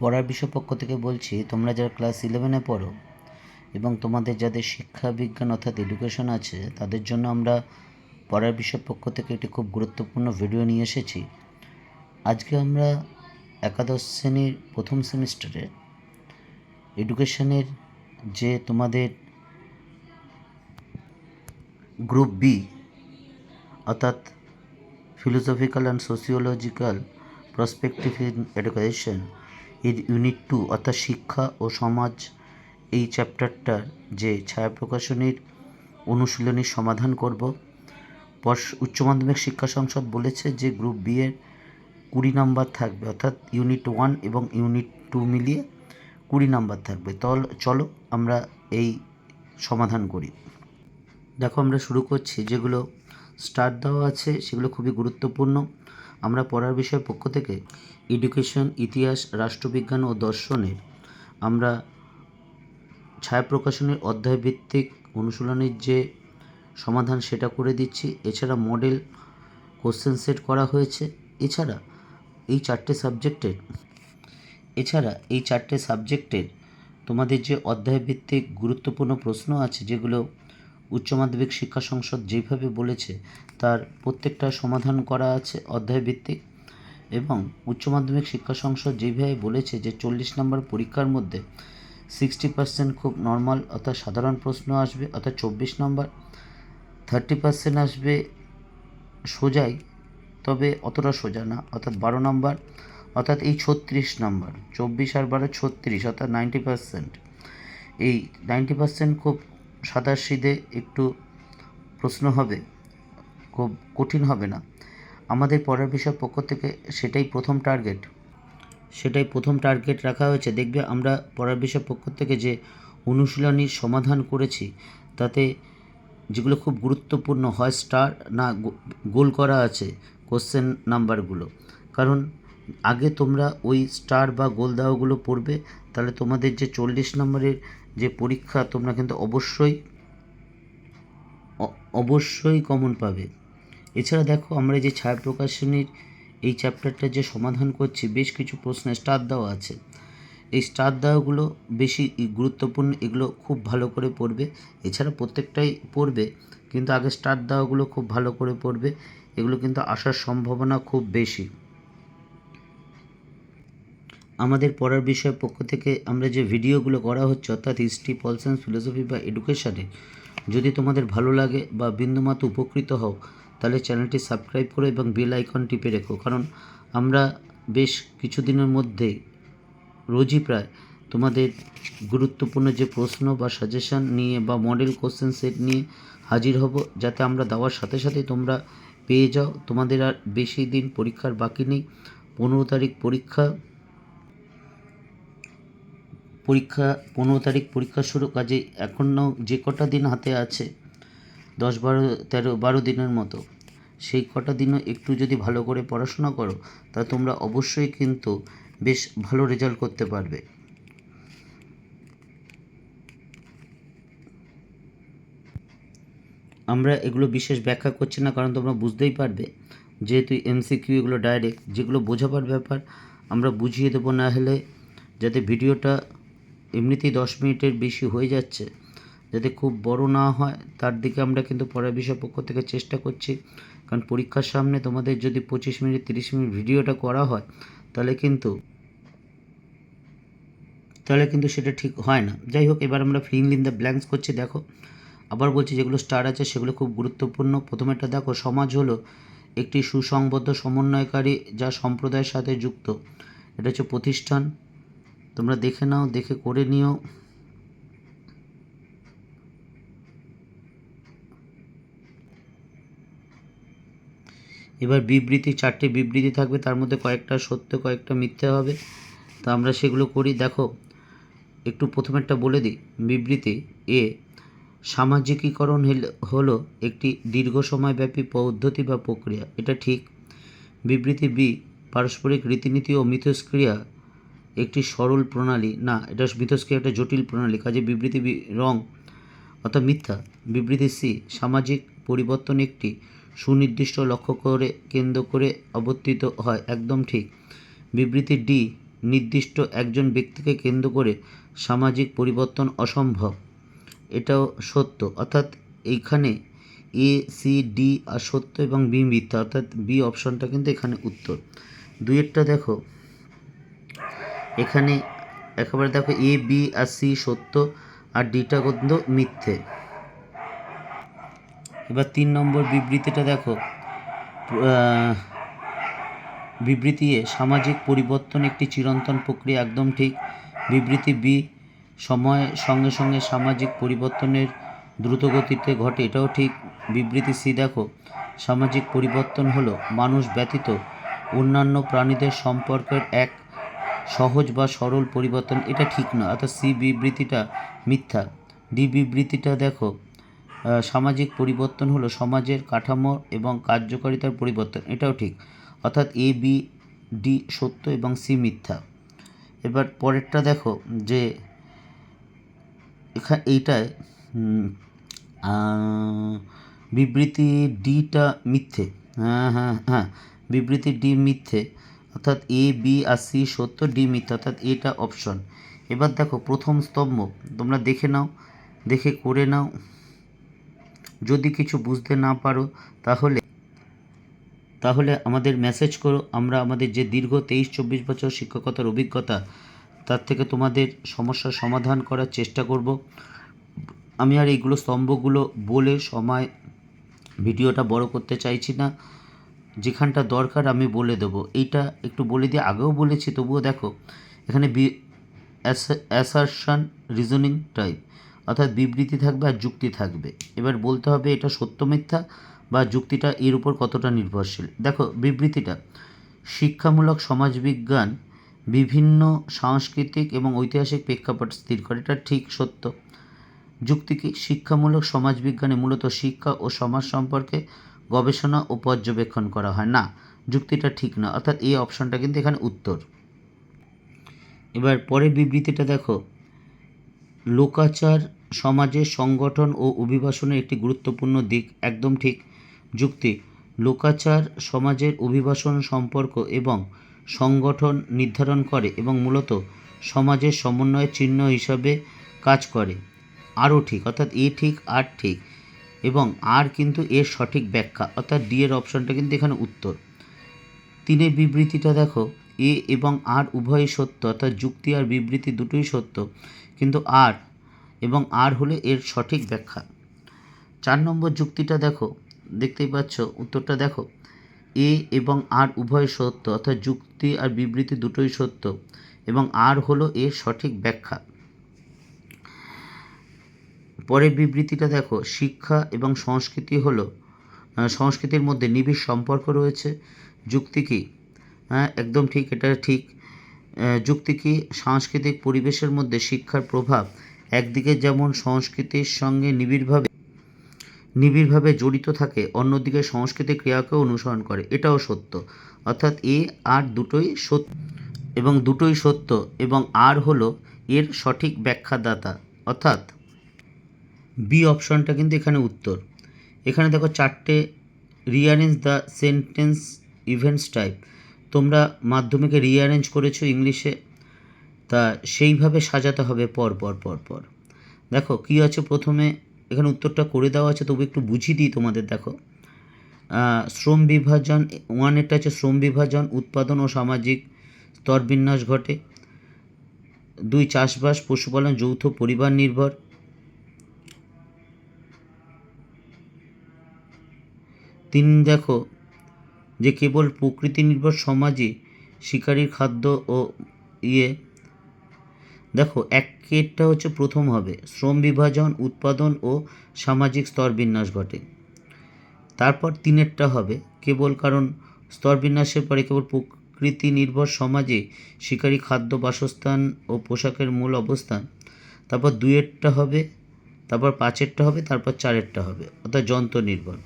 পড়ার বিষয় পক্ষ থেকে বলছি, তোমরা যারা ক্লাস ইলেভেনে পড়ো এবং তোমাদের যাদের শিক্ষা বিজ্ঞান অর্থাৎ এডুকেশন আছে, তাদের জন্য আমরা পড়ার বিষয় পক্ষ থেকে একটি খুব গুরুত্বপূর্ণ ভিডিও নিয়ে এসেছি। আজকে আমরা একাদশ শ্রেণির প্রথম সেমিস্টারে এডুকেশনের যে তোমাদের গ্রুপ বি অর্থাৎ philosophical and sociological prospective in education এর ইউনিট টু অর্থাৎ শিক্ষা ও সমাজ এই চ্যাপ্টারটার যে ছায়া প্রকাশনীর অনুশীলনীর সমাধান করব। পর্ষ উচ্চ মাধ্যমিক শিক্ষা সংসদ বলেছে যে গ্রুপ বি এর কুড়ি নাম্বার থাকবে, অর্থাৎ ইউনিট ওয়ান এবং ইউনিট টু মিলিয়ে কুড়ি নাম্বার থাকবে। তল চলো আমরা এই সমাধান করি। দেখো আমরা শুরু করছি, যেগুলো স্টার্ট দেওয়া আছে সেগুলো খুবই গুরুত্বপূর্ণ। আমরা পড়ার বিষয়ের পক্ষ থেকে এডুকেশন ইতিহাস, রাষ্ট্রবিজ্ঞান ও দর্শনের আমরা ছায়া প্রকাশনের অধ্যায়ভিত্তিক অনুশীলনের যে সমাধান সেটা করে দিচ্ছি। এছাড়া মডেল কোশ্চেন সেট করা হয়েছে। এছাড়া এই চারটে সাবজেক্টের এছাড়া এই চারটে সাবজেক্টের তোমাদের যে অধ্যায়ভিত্তিক গুরুত্বপূর্ণ প্রশ্ন আছে যেগুলো উচ্চ মাধ্যমিক শিক্ষা সংসদ যেভাবে বলেছে, তার প্রত্যেকটা সমাধান করা আছে অধ্যায়ভিত্তিক। এবং উচ্চ মাধ্যমিক শিক্ষা সংসদ যেভাবে বলেছে যে চল্লিশ নম্বর পরীক্ষার মধ্যে সিক্সটি পার্সেন্ট খুব নর্মাল অর্থাৎ সাধারণ প্রশ্ন আসবে, অর্থাৎ চব্বিশ নম্বর থার্টি পার্সেন্ট আসবে সোজাই, তবে অতটা সোজা না, অর্থাৎ বারো নম্বর, অর্থাৎ এই ছত্রিশ নম্বর, চব্বিশ আর বারো ছত্রিশ, অর্থাৎ নাইনটি পার্সেন্ট এই নাইনটি পার্সেন্ট খুব সাদা সিধে একটু প্রশ্ন হবে, খুব কঠিন হবে না। আমাদের পড়ার বিষয় পক্ষ থেকে সেটাই প্রথম টার্গেট সেটাই প্রথম টার্গেট রাখা হয়েছে। দেখবে আমরা পড়ার বিষয় পক্ষ থেকে যে অনুশীলনীর সমাধান করেছি, তাতে যেগুলো খুব গুরুত্বপূর্ণ হয় স্টার না গোল করা আছে কোশ্চেন নাম্বারগুলো কারণ আগে তোমরা ওই স্টার বা গোল দেওয়াগুলো পড়বে তাহলে তোমাদের যে চল্লিশ নম্বরের যে পরীক্ষা তোমরা কিন্তু অবশ্যই অবশ্যই কমন পাবে। এছাড়া দেখো আমরা যে ছায়া প্রকাশনীর এই চ্যাপ্টারটা যে সমাধান করছি, বেশ কিছু প্রশ্নে স্টার দেওয়া আছে। এই স্টার দেওয়াগুলো বেশি গুরুত্বপূর্ণ, এগুলো খুব ভালো করে পড়বে। এছাড়া প্রত্যেকটাই পড়বে, কিন্তু আগে স্টার দেওয়াগুলো খুব ভালো করে পড়বে। এগুলো কিন্তু আসার সম্ভাবনা খুব বেশি। আমাদের পড়ার বিষয়ের পক্ষ থেকে আমরা যে ভিডিওগুলো করা হচ্ছে, অর্থাৎ হিস্ট্রি পল ফিলোসফি বা এডুকেশানে যদি তোমাদের ভালো লাগে বা বিন্দুমাত্র উপকৃত হও, তাহলে চ্যানেলটি সাবস্ক্রাইব করো এবং বেল আইকন টিপে রেখো। কারণ আমরা বেশ কিছুদিনের মধ্যেই রোজই প্রায় তোমাদের গুরুত্বপূর্ণ যে প্রশ্ন বা সাজেশান নিয়ে বা মডেল কোশ্চেন সেট নিয়ে হাজির হব, যাতে আমরা দেওয়ার সাথে সাথে তোমরা পেয়ে যাও। তোমাদের আর বেশি দিন পরীক্ষার বাকি নেই। পনেরো তারিখ পরীক্ষা পরীক্ষা, পনেরো তারিখ পরীক্ষা শুরু, কাজে এখনও যে কটা দিন হাতে আছে, দশ বারো, তেরো, বারো দিনের মতো, সেই কটা দিনও একটু যদি ভালো করে পড়াশোনা করো, তা তোমরা অবশ্যই কিন্তু বেশ ভালো রেজাল্ট করতে পারবে। আমরা এগুলো বিশেষ ব্যাখ্যা করছি না, কারণ তোমরা বুঝতেই পারবে, যেহেতু এমসিকিউ এগুলো ডাইরেক্ট, যেগুলো বোঝাবার ব্যাপার, আমরা বুঝিয়ে দেবো না হলে, যাতে ভিডিওটা এমনিতেই দশ মিনিটের বেশি হয়ে যাচ্ছে। যাতে খুব বড় না হয়, তার দিকে আমরা কিন্তু পড়ার বিষয় পক্ষ থেকে চেষ্টা করছি। কারণ পরীক্ষার সামনে তোমাদের যদি পঁচিশ মিনিট, তিরিশ মিনিট ভিডিওটা করা হয়, তাহলে কিন্তু তাহলে কিন্তু সেটা ঠিক হয় না। যাই হোক, এবার আমরা ফিল ইন দ্য ব্ল্যাঙ্কস করছি, দেখো। আবার বলছি, যেগুলো স্টার আছে, সেগুলো খুব গুরুত্বপূর্ণ। প্রথমেটা দেখো, সমাজ হলো একটি সুসংবদ্ধ সমন্বয়কারী যা সম্প্রদায়ের সাথে যুক্ত। এটা হচ্ছে প্রতিষ্ঠান তোমরা দেখে নাও, দেখে করে নিও। এবার বিবৃতি, চারটে বিবৃতি থাকবে, তার মধ্যে কয়েকটা সত্য, কয়েকটা মিথ্যে হবে। তা আমরা সেগুলো করি। দেখো, একটু প্রথমেরটা বলে দিই। বিবৃতি, এ, সামাজিকীকরণ হলো একটি দীর্ঘ সময়ব্যাপী পদ্ধতি বা প্রক্রিয়া। এটা ঠিক। বিবৃতি বি, পারস্পরিক রীতিনীতি ও মিথস্ক্রিয়া একটি সরল প্রণালী, না, এটা মিথস্ক্রিয়া একটা জটিল প্রণালী, কাজে বিবৃতি রং, অর্থাৎ মিথ্যা, বিবৃতি সি, সামাজিক পরিবর্তন একটি সুনির্দিষ্ট লক্ষ্য করে, কেন্দ্র করে অবর্তিত হয়, একদম ঠিক। বিবৃতি ডি, নির্দিষ্ট একজন ব্যক্তিকে কেন্দ্র করে সামাজিক পরিবর্তন অসম্ভব, এটাও সত্য, অর্থাৎ এইখানে এ, সি, ডি, আর সত্য এবং বি মিথ্যা, অর্থাৎ বি অপশনটা কিন্তু এখানে উত্তর। দুইয়েরটা দেখো। এখানে একেবারে দেখো এ বি আর সি সত্য আর ডিটা কিন্তু মিথ্যে। এবার তিন নম্বর বিবৃতিটা দেখো। বিবৃতি এ, সামাজিক পরিবর্তন একটি চিরন্তন প্রক্রিয়া, একদম ঠিক। বিবৃতি বি সময়ের সঙ্গে সঙ্গে সামাজিক পরিবর্তনের দ্রুতগতিতে ঘটে, এটাও ঠিক। বিবৃতি সি দেখো, সামাজিক পরিবর্তন হলো মানুষ ব্যতীত অন্যান্য প্রাণীদের সম্পর্কের এক সহজ বা সরল পরিবর্তন, এটা ঠিক নয় অর্থাৎ সি বিবৃতিটা মিথ্যা। ডি বিবৃতিটা দেখো সামাজিক পরিবর্তন হলো সমাজের কাঠামো এবং কার্যকারিতার পরিবর্তন, এটাও ঠিক। অর্থাৎ এ, বি, ডি সত্য এবং সি মিথ্যা। এবার পরেরটা দেখো, যে এখানে এইটায় বিবৃতি ডিটা মিথ্যে। হ্যাঁ হ্যাঁ হ্যাঁ বিবৃতি ডি মিথ্যে। অর্থাৎ এ বি আর সি সত্য ডি মিথ্যে অর্থাৎ এটা অপশন এবার দেখো প্রথম স্তম্ভ, তোমরা দেখে নাও, দেখে করে নাও। যদি কিছু বুঝতে না পারো, তাহলে তাহলে আমাদের মেসেজ করো, আমরা আমাদের যে দীর্ঘ তেইশ, চব্বিশ বছর শিক্ষকতার অভিজ্ঞতা, তার থেকে তোমাদের সমস্যার সমাধান করার চেষ্টা করব। আমি আর এইগুলো স্তম্ভগুলো বলে সময়, ভিডিওটা বড় করতে চাইছি না। যেখানটা দরকার আমি বলে দেবো। এইটা একটু বলে দিয়ে আগেও বলেছি, তবুও দেখো। এখানে বি অ্যাসারশন রিজনিং টাইপ, অর্থাৎ বিবৃতি থাকবে আর যুক্তি থাকবে। এবার বলতে হবে এটা সত্য মিথ্যা বা যুক্তিটা এর উপর কতটা নির্ভরশীল। দেখো বিবৃতিটা, শিক্ষামূলক সমাজবিজ্ঞান, বিভিন্ন সাংস্কৃতিক এবং ঐতিহাসিক প্রেক্ষাপট স্থির করে। এটা ঠিক সত্য। যুক্তি কি? শিক্ষামূলক সমাজবিজ্ঞানে মূলত শিক্ষা ও সমাজ সম্পর্কে গবেষণা ও পর্যবেক্ষণ করা হয়। না, যুক্তিটা ঠিক না। অর্থাৎ এই অপশনটা কিন্তু এখানে উত্তর। এবার পরের বিবৃতিটা দেখো। লোকাচার, সমাজের সংগঠন ও অভিবাসনের একটি গুরুত্বপূর্ণ দিক। একদম ঠিক। যুক্তি। লোকাচার, সমাজের অভিবাসন সম্পর্ক এবং সংগঠন নির্ধারণ করে এবং মূলত সমাজের সমন্বয়ের চিহ্ন হিসাবে কাজ করে। আরও ঠিক, অর্থাৎ এ ঠিক, আর ঠিক। এবং আর কিন্তু এর সঠিক ব্যাখ্যা, অর্থাৎ ডি এর অপশনটা কিন্তু এখানে উত্তর। তিনের বিবৃতিটা দেখো, এ এবং আর উভয়ই সত্য, অর্থাৎ যুক্তি আর বিবৃতি দুটোই সত্য, কিন্তু আর এবং আর হলে এর সঠিক ব্যাখ্যা। চার নম্বর যুক্তিটা দেখো, দেখতেই পাচ্ছ, উত্তরটা দেখো, এ এবং আর উভয় সত্য, অর্থাৎ যুক্তি আর বিবৃতি দুটোই সত্য, এবং আর হলো এর সঠিক ব্যাখ্যা। পরের বিবৃতিটা দেখো, শিক্ষা এবং সংস্কৃতি হলো সংস্কৃতির মধ্যে নিবিড় সম্পর্ক রয়েছে। যুক্তি কি? হ্যাঁ একদম ঠিক, এটা ঠিক। যুক্তি কি? সাংস্কৃতিক পরিবেশের মধ্যে শিক্ষার প্রভাব একদিকে যেমন সংস্কৃতির সঙ্গে নিবিড়ভাবে নিবিড়ভাবে জড়িত থাকে, অন্যদিকে সংস্কৃতিক ক্রিয়াকেও অনুসরণ করে। এটাও সত্য। অর্থাৎ এ আর দুটোই সত্য এবং দুটোই সত্য এবং আর হলো এর সঠিক ব্যাখ্যাদাতা। অর্থাৎ বি অপশনটা কিন্তু এখানে উত্তর। এখানে দেখো চারটে rearrange the sentence events type তোমরা মাধ্যমিকে রিঅ্যারেঞ্জ করেছ ইংলিশে, তা সেইভাবে সাজাতে হবে পর পর পর পর। দেখো কী আছে প্রথমে, এখানে উত্তরটা করে দেওয়া আছে, তবু একটু বুঝিয়ে দিই তোমাদের, দেখো। শ্রম বিভাজন ওয়ানেরটা আছে শ্রম বিভাজন, উৎপাদন ও সামাজিক স্তরবিন্যাস ঘটে। দুই চাষবাস, পশুপালন, যৌথ পরিবার নির্ভর। তিন দেখো, যে কেবল প্রকৃতি নির্ভর সমাজে শিকারীর খাদ্য ও ইয়ে দেখো, একেরটা হচ্ছে প্রথম হবে, শ্রম বিভাজন, উৎপাদন ও সামাজিক স্তর বিন্যাস ঘটে। তারপর তিনেরটা হবে, কেবল কারণ স্তর বিন্যাসের পরে কেবল প্রকৃতি নির্ভর সমাজে শিকারী খাদ্য, বাসস্থান ও পোশাকের মূল অবস্থান। তারপর দুয়েরটা হবে, তারপর পাঁচেরটা হবে, তারপর চারেরটা হবে, অর্থাৎ যন্ত্র নির্ভর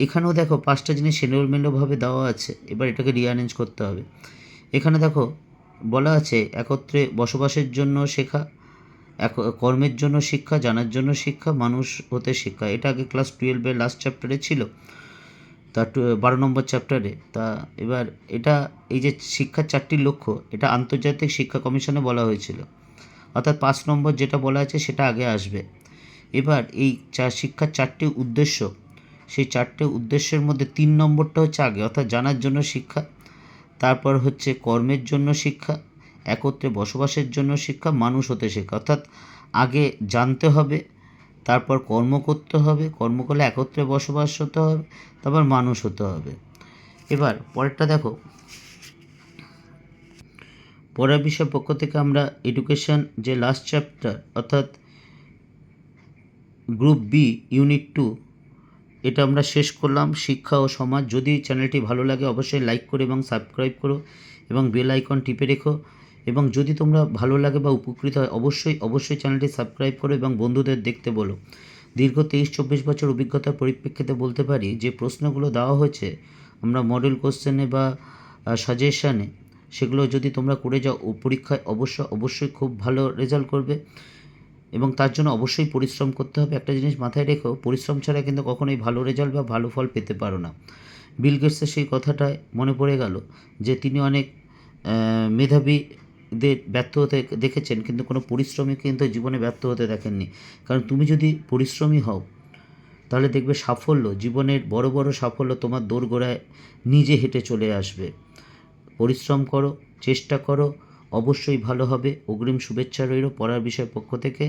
এখানেও দেখো পাঁচটা জিনিস এলোমেলোভাবে দেওয়া আছে, এবার এটাকে রিঅ্যারেঞ্জ করতে হবে। এখানে দেখো বলা আছে একত্রে বসবাসের জন্য শেখা, এক, কর্মের জন্য শিক্ষা, জানার জন্য শিক্ষা, মানুষ হতে শিক্ষা। এটা আগে ক্লাস টুয়েলভের লাস্ট চ্যাপ্টারে ছিল, তা বারো নম্বর চ্যাপ্টারে তা এবার এটা, এই যে শিক্ষার চারটি লক্ষ্য, এটা আন্তর্জাতিক শিক্ষা কমিশনে বলা হয়েছিল। অর্থাৎ পাঁচ নম্বর যেটা বলা আছে সেটা আগে আসবে। এবার এই চা, শিক্ষার চারটি উদ্দেশ্য সেই চারটে উদ্দেশ্যের মধ্যে তিন নম্বরটা হচ্ছে আগে, অর্থাৎ জানার জন্য শিক্ষা, তারপর হচ্ছে কর্মের জন্য শিক্ষা, একত্রে বসবাসের জন্য শিক্ষা, মানুষ হতে শেখা। অর্থাৎ আগে জানতে হবে, তারপর কর্ম করতে হবে, কর্ম করলে একত্রে বসবাস হতে হবে, তারপর মানুষ হতে হবে। এবার পরেরটা দেখো। পরের বিষয়ের পক্ষ থেকে আমরা এডুকেশন যে লাস্ট চ্যাপ্টার অর্থাৎ গ্রুপ বি ইউনিট টু এটা আমরা শেষ করলাম। শিক্ষা ও সমাজ, যদি চ্যানেলটি ভালো লাগে অবশ্যই লাইক করো এবং সাবস্ক্রাইব করো এবং বেল আইকন টিপে রেখো। এবং যদি তোমরা ভালো লাগে বা উপকৃত হয় অবশ্যই অবশ্যই চ্যানেলটি সাবস্ক্রাইব করো এবং বন্ধুদের দেখতে বলো। দীর্ঘ তেইশ চব্বিশ বছর অভিজ্ঞতার পরিপ্রেক্ষিতে বলতে পারি যে প্রশ্নগুলো দেওয়া হয়েছে আমরা মডেল কোশ্চেনে বা সাজেশানে সেগুলো যদি তোমরা করে যাও পরীক্ষায় অবশ্য, অবশ্যই খুব ভালো রেজাল্ট করবে। এবং তার জন্য অবশ্যই পরিশ্রম করতে হবে। একটা জিনিস মাথায় রেখো, পরিশ্রম ছাড়া কিন্তু কখনোই ভালো রেজাল্ট বা ভালো ফল পেতে পারো না। বিল গেটসের সেই কথাটায় মনে পড়ে গেল যে তিনি অনেক মেধাবীদের ব্যর্থ হতে দেখেছেন কিন্তু কোনো পরিশ্রমী কিন্তু জীবনে ব্যর্থ হতে দেখেননি। কারণ তুমি যদি পরিশ্রমী হও, তাহলে দেখবে সাফল্য, জীবনের বড় বড় সাফল্য তোমার দোরগোড়ায় নিজে হেঁটে চলে আসবে। পরিশ্রম করো, চেষ্টা করো অবশ্যই ভালো হবে। অগ্রিম শুভেচ্ছা রইল পড়ার বিষয়ের পক্ষ থেকে।